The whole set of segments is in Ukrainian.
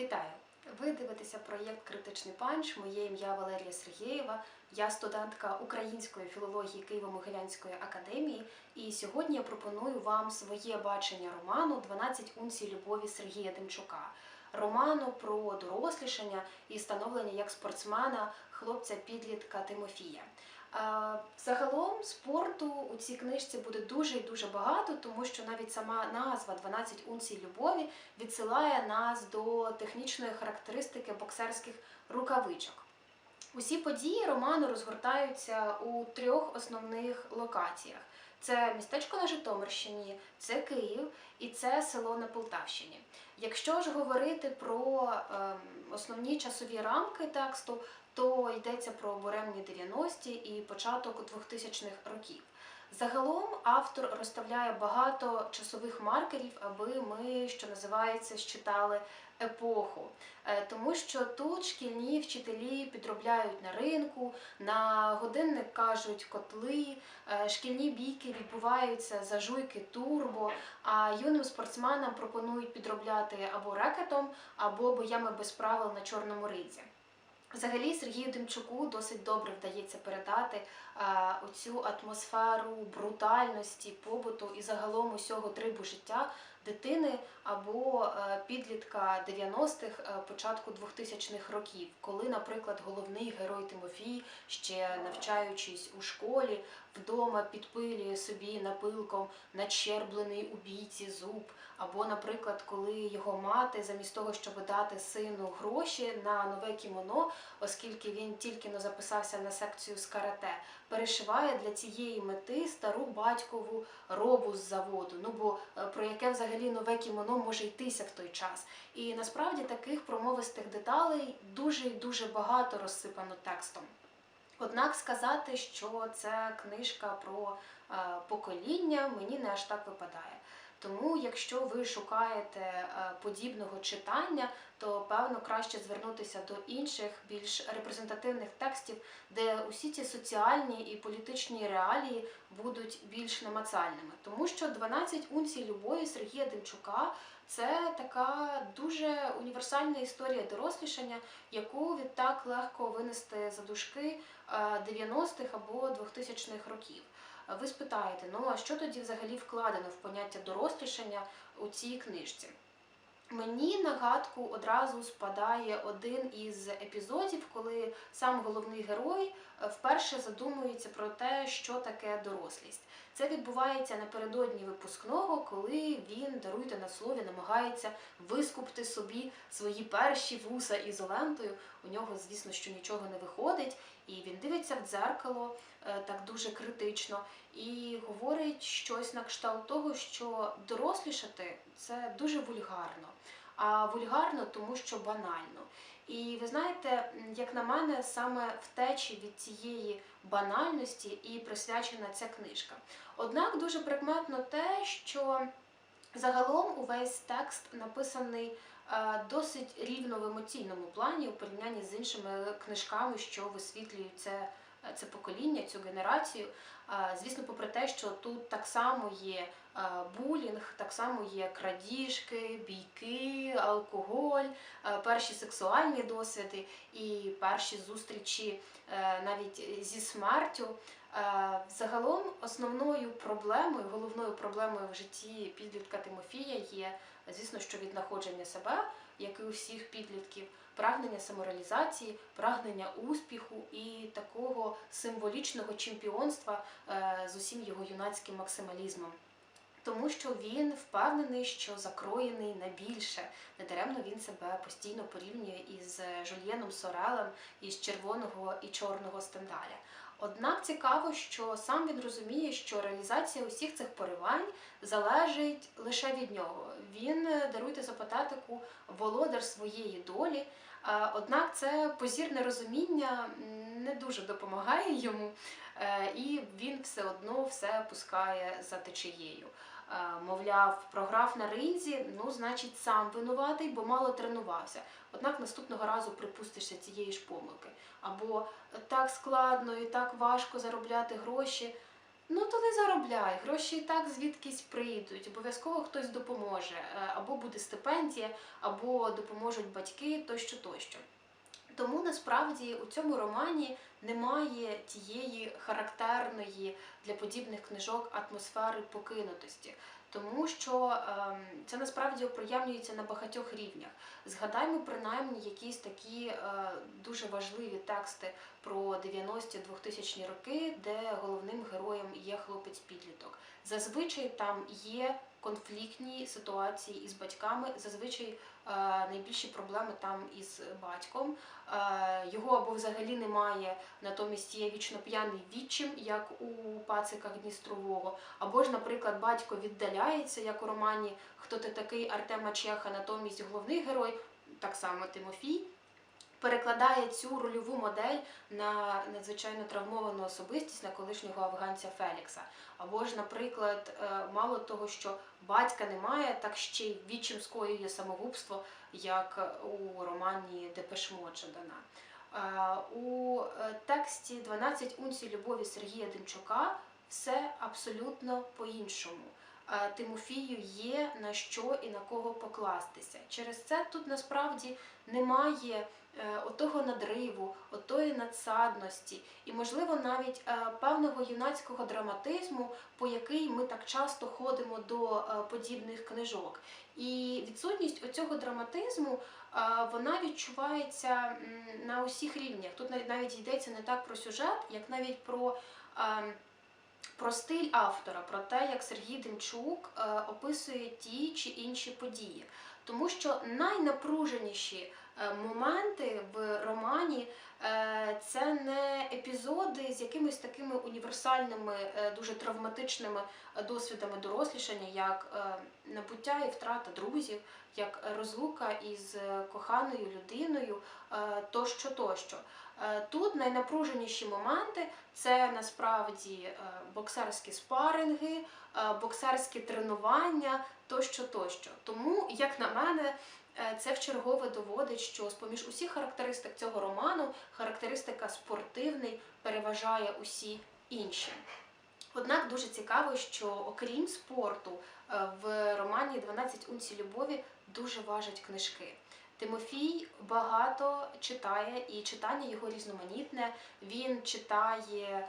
Вітаю! Ви дивитеся проєкт Критичний панч. Моє ім'я Валерія Сергієва. Я студентка української філології Києво-Могилянської академії. І сьогодні я пропоную вам своє бачення роману «12 унцій любові Сергія Демчука. Роману про дорослішання і становлення як спортсмена хлопця-підлітка Тимофія. Е, Загалом спорту у цій книжці буде дуже і дуже багато, тому що навіть сама назва «12 унцій любові відсилає нас до технічної характеристики боксерських рукавичок. Усі події роману розгортаються у трьох основних локаціях: це містечко на Житомирщині, це Київ і це село на Полтавщині. Якщо ж говорити про ем, основні часові рамки тексту, то йдеться про буремні 90-ті і початок 2000-х років. Загалом автор розставляє багато часових маркерів, аби ми, що називається, считали епоху. Е, Тому що тут шкільні вчителі підробляють на ринку, на годинник кажуть котли, е, шкільні бійки відбуваються за жуйки турбо, а юним спортсменам пропонують підробляти або рекетом, або боями без правил на чорному ридзі. Взагалі Сергію Демчуку досить добре вдається передати а, оцю атмосферу брутальності, побуту і загалом усього трибу життя дитини або е, підлітка 90-х, е, початку 2000-х років, коли, наприклад, головний герой Тимофій, ще навчаючись у школі, вдома підпилює собі напилком надщерблений у бійці зуб, або, наприклад, коли його мати, замість того, щоб дати сину гроші на нове кімоно, оскільки він тільки но записався на секцію з карате, перешиває для цієї мети стару батькову робу з заводу. Ну бо е, про яке взагалі нове кімоно може йтися в той час. І насправді таких промовистих деталей дуже і дуже багато розсипано текстом. Однак сказати, що це книжка про е, покоління, мені не аж так випадає. Тому, якщо ви шукаєте е, подібного читання, то певно краще звернутися до інших більш репрезентативних текстів, де усі ці соціальні і політичні реалії будуть більш намацальними. Тому що 12 унцій любові Сергія Демчука це така дуже універсальна історія дорослішання, яку відтак легко винести за дужки е, 90-х або 2000-х років. Ви спитаєте, ну а що тоді взагалі вкладено в поняття дорослішання у цій книжці? Мені на гадку одразу спадає один із епізодів, коли сам головний герой е, вперше задумується про те, що таке дорослість. Це відбувається напередодні випускного, коли він, даруйте на слові, намагається вискупти собі свої перші вуса ізолентою. У нього, звісно, що нічого не виходить, і він дивиться в дзеркало е, так дуже критично і говорить щось на кшталт того, що дорослішати це дуже вульгарно. А вульгарно, тому що банально. І ви знаєте, як на мене, саме втечі від цієї банальності і присвячена ця книжка. Однак дуже прикметно те, що загалом увесь текст написаний е, досить рівно в емоційному плані у порівнянні з іншими книжками, що висвітлюють це, це покоління, цю генерацію. Е, Звісно, попри те, що тут так само є е, булінг, так само є крадіжки, бійки, алкоголь, е, перші сексуальні досвіди і перші зустрічі е, навіть зі смертю. Е, Загалом основною проблемою, головною проблемою в житті підлітка Тимофія є, звісно, що віднаходження себе, як і у всіх підлітків, прагнення самореалізації, прагнення успіху і такого символічного чемпіонства е, з усім його юнацьким максималізмом. Тому що він впевнений, що закроєний на більше. Недаремно він себе постійно порівнює із Жульєном Сорелем із червоного і чорного стендаля. Однак цікаво, що сам він розуміє, що реалізація усіх цих поривань залежить лише від нього. Він, е, даруйте за патетику, володар своєї долі. Однак це позірне розуміння не дуже допомагає йому, е, і він все одно все пускає за течією. Е, Мовляв, програв на ринзі, ну, значить, сам винуватий, бо мало тренувався. Однак наступного разу припустишся цієї ж помилки. Або так складно і так важко заробляти гроші. Ну, то не заробляй, гроші і так звідкись прийдуть, обов'язково хтось допоможе, е, або буде стипендія, або допоможуть батьки, тощо, тощо. Тому насправді у цьому романі немає тієї характерної для подібних книжок атмосфери покинутості, тому що ем, це насправді оприємнюється на багатьох рівнях. Згадаймо принаймні якісь такі е, дуже важливі тексти про 90-ті 2000-ні роки, де головним героєм є хлопець-підліток. Зазвичай там є конфліктні ситуації із батьками, зазвичай е, найбільші проблеми там із батьком. Е, Його або взагалі немає, натомість є вічно п'яний відчим, як у пациках Дністрового, або ж, наприклад, батько віддаляється, як у романі Хто ти такий Артема Чеха, натомість головний герой, так само Тимофій. Перекладає цю рольову модель на надзвичайно травмовану особистість на колишнього афганця Фелікса. Або ж, наприклад, е, мало того, що батька немає, так ще й відчим скоює самогубство, як у романі Депешмот Жадана. Е, У е, тексті «12 унцій любові Сергія Демчука все абсолютно по-іншому. Тимофію є на що і на кого покластися. Через це тут насправді немає отого надриву, отої надсадності і, можливо, навіть е, певного юнацького драматизму, по який ми так часто ходимо до е, подібних книжок. І відсутність оцього драматизму е, вона відчувається на усіх рівнях. Тут навіть йдеться не так про сюжет, як навіть про. е, Про стиль автора, про те, як Сергій Демчук е, описує ті чи інші події. Тому що найнапруженіші е, моменти в романі е, це не епізоди з якимись такими універсальними, е, дуже травматичними е, досвідами дорослішання, як е, набуття і втрата друзів, як розлука із е, коханою людиною, е, тощо, тощо. Е, Тут найнапруженіші моменти це насправді е, боксерські спаринги, е, боксерські тренування, тощо, тощо. Тому, як на мене, е, це вчергове доводить, що з-поміж усіх характеристик цього роману характеристика спортивний переважає усі інші. Однак дуже цікаво, що окрім спорту, е, в романі «12 унцій любові дуже важать книжки. Тимофій багато читає, і читання його різноманітне. Він читає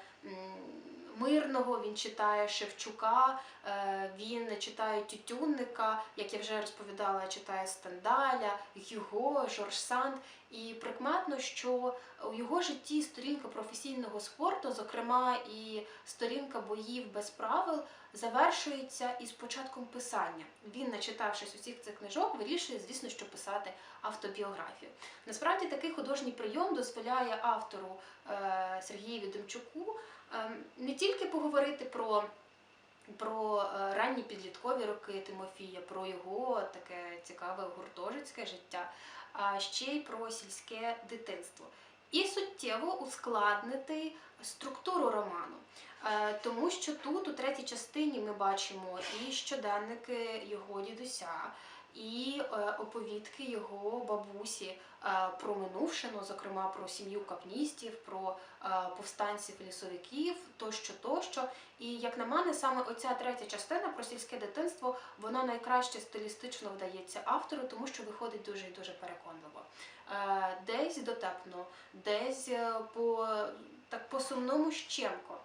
Мирного, він читає Шевчука, е, він читає Тютюнника, як я вже розповідала, читає Стендаля, Гюго, Жорж Санд. І прикметно, що у його житті сторінка професійного спорту, зокрема і сторінка боїв без правил, завершується із початком писання. Він, начитавшись усіх цих книжок, вирішує, звісно, що писати автобіографію. Насправді такий художній прийом дозволяє автору е, Сергієві Демчуку не тільки поговорити про. Про е, ранні підліткові роки Тимофія, про його таке цікаве гуртожитське життя, а ще й про сільське дитинство. І суттєво ускладнити структуру роману. Е, Тому що тут, у третій частині, ми бачимо і щоденники його дідуся, і е, оповідки його бабусі е, про минувшину, зокрема про сім'ю капністів, про е, повстанців лісовиків, тощо, тощо. І як на мене, саме оця третя частина про сільське дитинство, вона найкраще стилістично вдається автору, тому що виходить дуже і дуже переконливо. Десь дотепно, десь по так по сумному щемко.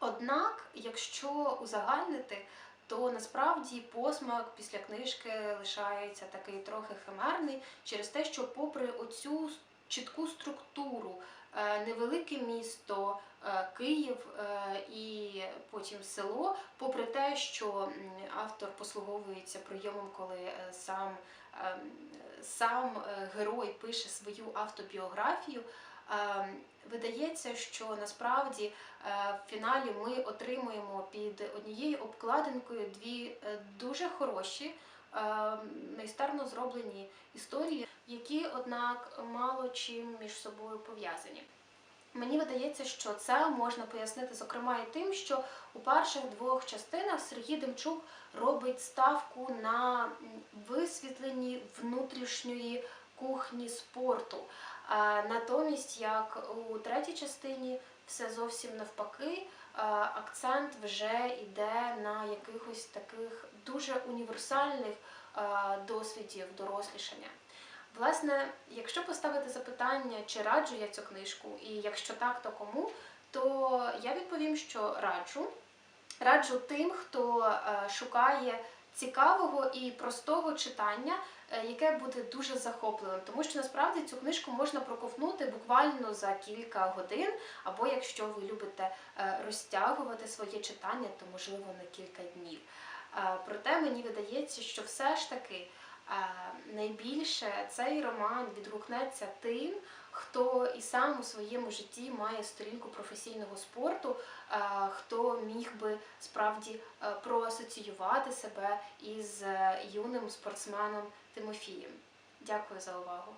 Однак, якщо узагальнити, то насправді посмак після книжки лишається такий трохи химерний через те, що попри оцю чітку структуру, е, невелике місто, е, Київ е, і потім село, попри те, що автор послуговується прийомом, коли сам, ем, сам герой пише свою автобіографію. Видається, що насправді е, в фіналі ми отримуємо під однією обкладинкою дві е, дуже хороші, е, майстерно зроблені історії, які, однак, мало чим між собою пов'язані. Мені видається, що це можна пояснити, зокрема, і тим, що у перших двох частинах Сергій Демчук робить ставку на м, висвітленні внутрішньої кухні спорту. Натомість, як у третій частині, все зовсім навпаки, акцент вже йде на якихось таких дуже універсальних досвідів дорослішання. Власне, якщо поставити запитання, чи раджу я цю книжку, і якщо так, то кому, то я відповім, що раджу. Раджу тим, хто е, шукає цікавого і простого читання, яке буде дуже захопливим, тому що насправді цю книжку можна проковтнути буквально за кілька годин, або якщо ви любите е, розтягувати своє читання, то можливо на кілька днів. Е, Проте мені видається, що все ж таки е, найбільше цей роман відгукнеться тим, хто і сам у своєму житті має сторінку професійного спорту, е, хто міг би справді е, проасоціювати себе із е, юним спортсменом Тимофієм. Дякую за увагу.